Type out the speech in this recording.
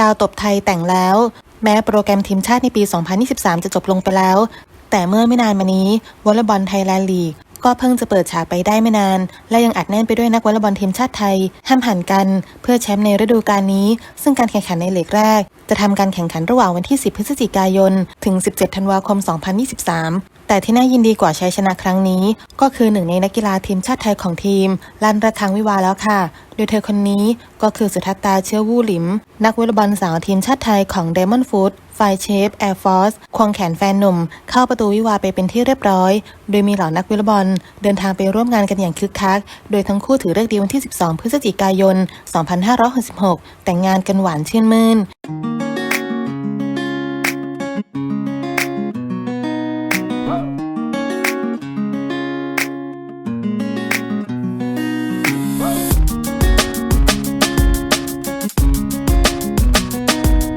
ดาวตบไทยแต่งแล้ว แม้โปรแกรมทีมชาติในปี 2023 จะจบลงไปแล้ว แต่เมื่อไม่นานมานี้วอลเลย์บอลไทยแลนด์ลีกก็เพิ่งจะเปิดฉากไปได้ไม่นาน และยังอัดแน่นไปด้วยนักวอลเลย์บอลทีมชาติไทย ห้ามหันกัน เพื่อแชมป์ในฤดูกาลนี้ ซึ่งการแข่งขันในเลกแรก จะทำการแข่งขันระหว่างวันที่ 10 พฤศจิกายน ถึง 17 ธันวาคม 2023 แต่ที่น่ายินดีกว่าชัยชนะครั้งนี้ ก็คือหนึ่งในนักกีฬาทีมชาติไทยของทีม ลั่นระฆังวิวาแล้วค่ะ โดยเธอคนนี้ก็คือสุทัศตาเชื้อวู่หลิม นักวอลเลย์บอลสาวทีมชาติไทยของ Diamond Food ไฟเชฟแอร์ฟอร์สควงแขนแฟนหนุ่ม เข้าประตูวิวาไปเป็นที่เรียบร้อย โดยมีเหล่านักวอลเลย์บอลเดินทางไปร่วมงานกันอย่างคึกคัก โดยทั้งคู่ถือเลิกษ์ดีวันที่ 12 พฤศจิกายน 2566 แต่งงานกันหวานชื่นมื่น 么？